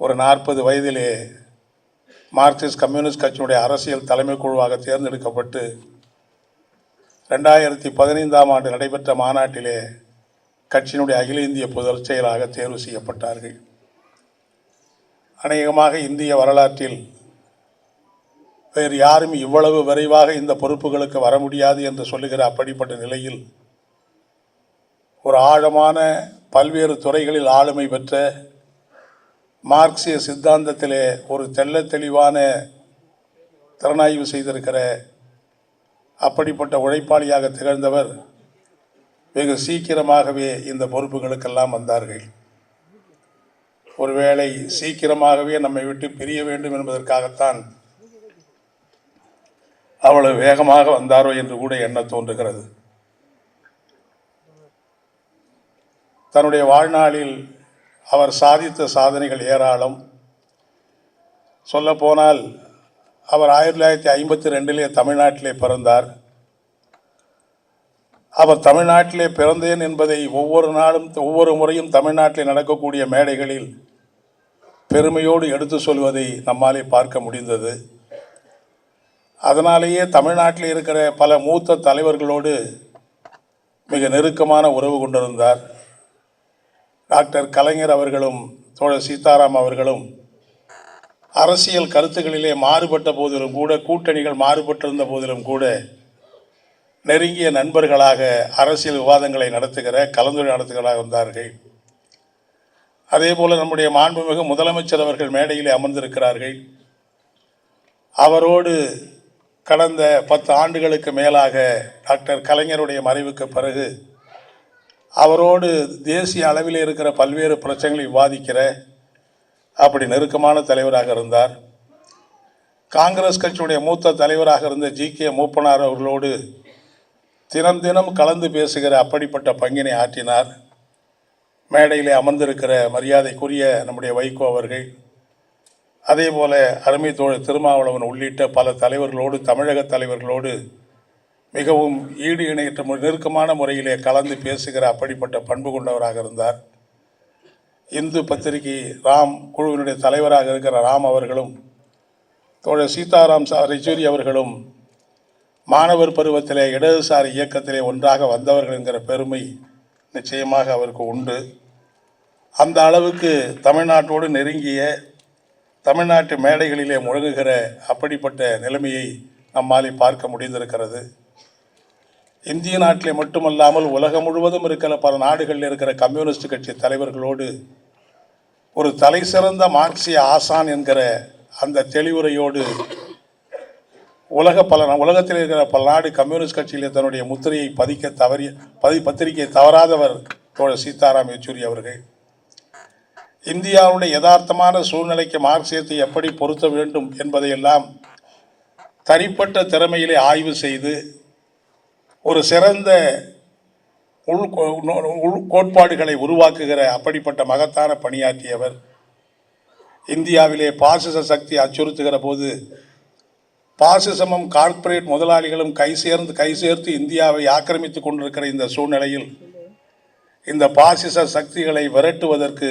ஒரு நாற்பது வயதிலே மார்க்சிஸ்ட் கம்யூனிஸ்ட் கட்சியினுடைய அரசியல் தலைமை குழுவாக தேர்ந்தெடுக்கப்பட்டு ரெண்டாயிரத்தி பதினைந்தாம் ஆண்டு நடைபெற்ற மாநாட்டிலே கட்சியினுடைய அகில இந்திய பொதுச் செயலாக தேர்வு செய்யப்பட்டார்கள். அநேகமாக இந்திய வரலாற்றில் வேறு யாரும் இவ்வளவு விரைவாக இந்த பொறுப்புகளுக்கு வர முடியாது என்று சொல்லுகிற அப்படிப்பட்ட நிலையில் ஒரு ஆழமான பல்வேறு துறைகளில் ஆளுமை பெற்ற மார்க்சிய சித்தாந்தத்திலே ஒரு தெல்ல தெளிவான திறனாய்வு செய்திருக்கிற அப்படிப்பட்ட உழைப்பாளியாக திகழ்ந்தவர் வெகு சீக்கிரமாகவே இந்த பொறுப்புகளுக்கெல்லாம் வந்தார்கள். ஒருவேளை சீக்கிரமாகவே நம்மை விட்டு பிரிய வேண்டும் என்பதற்காகத்தான் அவ்வளவு வேகமாக வந்தாரோ என்று கூட எண்ண தோன்றுகிறது. தன்னுடைய வாழ்நாளில் அவர் சாதித்த சாதனைகள் ஏராளம். சொல்லப்போனால் அவர் ஆயிரத்தி தொள்ளாயிரத்தி ஐம்பத்தி ரெண்டிலே தமிழ்நாட்டிலே பிறந்தார். அவர் தமிழ்நாட்டிலே பிறந்தேன் என்பதை ஒவ்வொரு நாளும் ஒவ்வொரு முறையும் தமிழ்நாட்டில் நடக்கக்கூடிய மேடைகளில் பெருமையோடு எடுத்து சொல்வதை நம்மாலே பார்க்க முடிந்தது. அதனாலேயே தமிழ்நாட்டில் இருக்கிற பல மூத்த தலைவர்களோடு மிக நெருக்கமான உறவு கொண்டிருந்தார். டாக்டர் கலைஞர் அவர்களும் தோழர் சீதாராம் அவர்களும் அரசியல் கருத்துக்களிலே மாறுபட்ட போதிலும் கூட கூட்டணிகள் மாறுபட்டிருந்த போதிலும் கூட நெருங்கிய நண்பர்களாக அரசியல் விவாதங்களை நடத்துகிற கலந்துரை நடத்துகிறாக வந்தார்கள் அதே நம்முடைய மாண்புமிகு முதலமைச்சர் அவர்கள் மேடையிலே அமர்ந்திருக்கிறார்கள். அவரோடு கடந்த பத்து ஆண்டுகளுக்கு மேலாக டாக்டர் கலைஞருடைய மறைவுக்கு பிறகு அவரோடு தேசிய அளவில் இருக்கிற பல்வேறு பிரச்சனைகளை விவாதிக்கிற அப்படி நெருக்கமான தலைவராக இருந்தார். காங்கிரஸ் கட்சியுடைய மூத்த தலைவராக இருந்த ஜி. கே. மூப்பனார் அவர்களோடு தினம் தினம் கலந்து பேசுகிற அப்படிப்பட்ட பங்கினை ஆற்றினார். மேடையிலே அமர்ந்திருக்கிற மரியாதைக்குரிய நம்முடைய வைகோ அவர்கள் அதே போல் அருமை தோழர் திருமாவளவன் உள்ளிட்ட பல தலைவர்களோடு தமிழக தலைவர்களோடு மிகவும் ஈடு இணையற்ற மு- நெருக்கமான முறையிலே கலந்து பேசுகிற அப்படிப்பட்ட பண்பு கொண்டவராக இருந்தார். இந்து பத்திரிகை ராம் குழுவினுடைய தலைவராக இருக்கிற ராம் அவர்களும் தோழர் சீதாராம் சா யெச்சூரி அவர்களும் மாணவர் பருவத்திலே இடதுசாரி இயக்கத்திலே ஒன்றாக வந்தவர்கள் என்கிற பெருமை நிச்சயமாக அவருக்கு உண்டு. அந்த அளவுக்கு தமிழ்நாட்டோடு நெருங்கிய தமிழ்நாட்டு மேடைகளிலே முழங்குகிற அப்படிப்பட்ட நிலைமையை நம்மாலே பார்க்க முடிந்திருக்கிறது. இந்திய நாட்டிலே மட்டுமல்லாமல் உலகம் முழுவதும் இருக்கிற பல நாடுகளில் இருக்கிற கம்யூனிஸ்ட் கட்சி தலைவர்களோடு ஒரு தலை சிறந்த மார்க்சிய ஆசான் என்கிற அந்த தெளிவுரையோடு உலக பல உலகத்தில் இருக்கிற பல நாடு கம்யூனிஸ்ட் கட்சியிலே தன்னுடைய முத்திரையை பதிக்க தவறிய பதி பத்திரிகை தவறாதவர் தோழர் சீதாராம் யெச்சூரி அவர்கள். இந்தியாவுடைய யதார்த்தமான சூழ்நிலைக்கு மார்க்சியத்தை எப்படி பொருத்த வேண்டும் என்பதையெல்லாம் தனிப்பட்ட திறமையிலே ஆய்வு செய்து ஒரு சிறந்த உள் உள் கோட்பாடுகளை உருவாக்குகிற அப்படிப்பட்ட மகத்தான பணியாற்றியவர். இந்தியாவிலே பாசிச சக்தி அச்சுறுத்துகிற போது பாசிசமும் கார்ப்பரேட் முதலாளிகளும் கை சேர்ந்து கை சேர்த்து இந்தியாவை ஆக்கிரமித்துக் கொண்டிருக்கிற இந்த சூழ்நிலையில் இந்த பாசிச சக்திகளை விரட்டுவதற்கு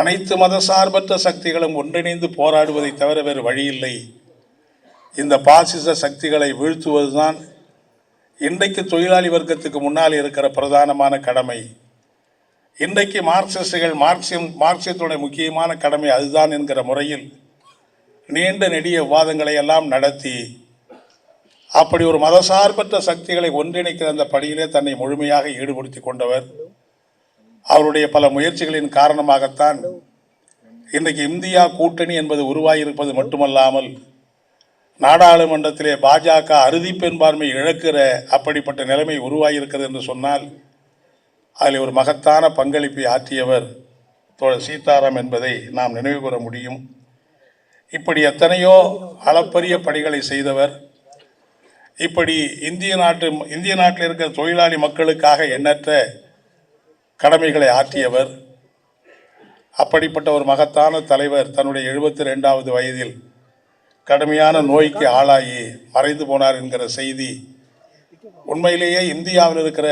அனைத்து மதசார்பற்ற சக்திகளும் ஒன்றிணைந்து போராடுவதை தவிர வேறு வழியில்லை. இந்த பாசிச சக்திகளை வீழ்த்துவதுதான் இன்றைக்கு தொழிலாளி வர்க்கத்துக்கு முன்னால் இருக்கிற பிரதானமான கடமை. இன்றைக்கு மார்க்சிஸ்டுகள் மார்க்சியம் மார்க்சியத்துடைய முக்கியமான கடமை அதுதான் என்கிற முறையில் நீண்ட நெடிய விவாதங்களை எல்லாம் நடத்தி அப்படி ஒரு மதசார்பற்ற சக்திகளை ஒன்றிணைக்கிற அந்த பணியிலே தன்னை முழுமையாக ஈடுபடுத்தி கொண்டவர். அவருடைய பல முயற்சிகளின் காரணமாகத்தான் இன்றைக்கு இந்தியா கூட்டணி என்பது உருவாகியிருப்பது மட்டுமல்லாமல் நாடாளுமன்றத்திலே பாஜக அறுதி பெரும்பான்மை இழக்கிற அப்படிப்பட்ட நிலைமை உருவாகியிருக்கிறது என்று சொன்னால் அதில் ஒரு மகத்தான பங்களிப்பை ஆற்றியவர் தோழர் சீதாராம் என்பதை நாம் நினைவு கூற முடியும். இப்படி எத்தனையோ அளப்பரிய பணிகளை செய்தவர் இப்படி இந்திய நாட்டு இந்திய நாட்டில் இருக்கிற தொழிலாளி மக்களுக்காக எண்ணற்ற கடமைகளை ஆற்றியவர் அப்படிப்பட்ட ஒரு மகத்தான தலைவர் தன்னுடைய எழுபத்தி ரெண்டாவது வயதில் கடுமையான நோய்க்கு ஆளாகி மறைந்து போனார் என்கிற செய்தி உண்மையிலேயே இந்தியாவில் இருக்கிற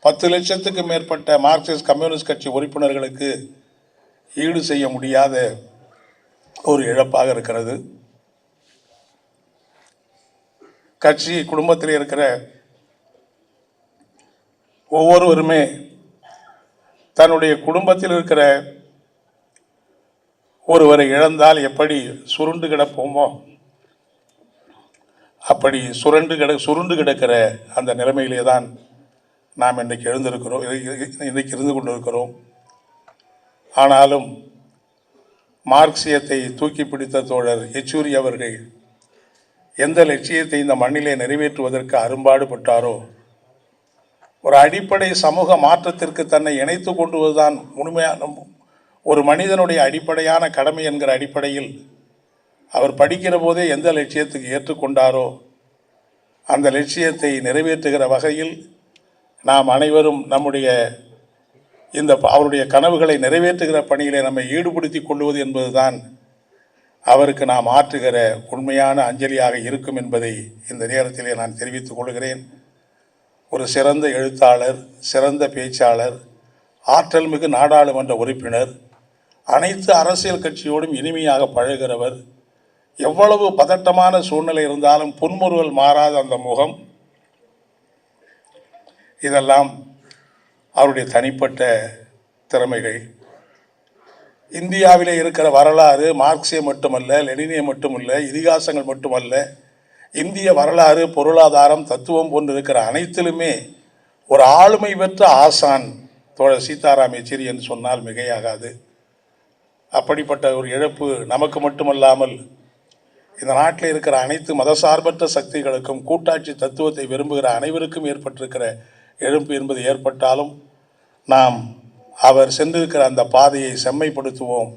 பத்து லட்சத்துக்கு மேற்பட்ட மார்க்சிஸ்ட் கம்யூனிஸ்ட் கட்சி உறுப்பினர்களுக்கு ஈடு செய்ய முடியாத ஒரு இழப்பாக இருக்கிறது. கட்சி குடும்பத்தில் இருக்கிற ஒவ்வொருவருமே தன்னுடைய குடும்பத்தில் இருக்கிற ஒருவரை இழந்தால் எப்படி சுருண்டு கிடப்போமோ அப்படி சுரண்டு கிட சுருண்டு கிடக்கிற அந்த நிலைமையிலே தான் நாம் இன்றைக்கு எழுந்திருக்கிறோம். இன்றைக்கு இருந்து கொண்டிருக்கிறோம். ஆனாலும் மார்க்சியத்தை தூக்கி பிடித்த தோழர் யெச்சூரி அவர்கள் எந்த லட்சியத்தை இந்த மண்ணிலே நிறைவேற்றுவதற்கு அரும்பாடுபட்டாரோ ஒரு அடிப்படை சமூக மாற்றத்திற்கு தன்னை இணைத்து கொண்டுவதுதான் முழுமையான ஒரு மனிதனுடைய அடிப்படையான கடமை என்கிற அடிப்படையில் அவர் படிக்கிற போதே எந்த லட்சியத்துக்கு ஏற்றுக்கொண்டாரோ அந்த லட்சியத்தை நிறைவேற்றுகிற வகையில் நாம் அனைவரும் நம்முடைய இந்த அவருடைய கனவுகளை நிறைவேற்றுகிற பணியிலே நம்மை ஈடுபடுத்தி கொள்வது என்பதுதான் அவருக்கு நாம் ஆற்றுகிற உண்மையான அஞ்சலியாக இருக்கும் என்பதை இந்த நேரத்திலே நான் தெரிவித்துக் கொள்கிறேன். ஒரு சிறந்த எழுத்தாளர் சிறந்த பேச்சாளர் ஆற்றல் மிகு நாடாளுமன்ற உறுப்பினர் அனைத்து அரசியல் கட்சியோடும் இனிமையாக பழகிறவர் எவ்வளவு பதட்டமான சூழ்நிலை இருந்தாலும் புன்முறுவல் மாறாத அந்த முகம். இதெல்லாம் அவருடைய தனிப்பட்ட திறமைகள். இந்தியாவிலே இருக்கிற வரலாறு மார்க்சியம் மட்டுமல்ல லெனினிய மட்டுமல்ல இதிகாசங்கள் மட்டுமல்ல. இந்திய வரலாறு பொருளாதாரம் தத்துவம் போன்று இருக்கிற அனைத்திலுமே ஒரு ஆளுமை பெற்ற ஆசான் தோழர் சீதாராம் யெச்சூரி என்று சொன்னால் மிகையாகாது. அப்படிப்பட்ட ஒரு இழப்பு நமக்கு மட்டுமல்லாமல் இந்த நாட்டில் இருக்கிற அனைத்து மதசார்பற்ற சக்திகளுக்கும் கூட்டாட்சி தத்துவத்தை விரும்புகிற அனைவருக்கும் ஏற்பட்டிருக்கிற இழப்பு என்பது ஏற்பட்டாலும் நாம் அவர் சென்றிருக்கிற அந்த பாதையை செம்மைப்படுத்துவோம்.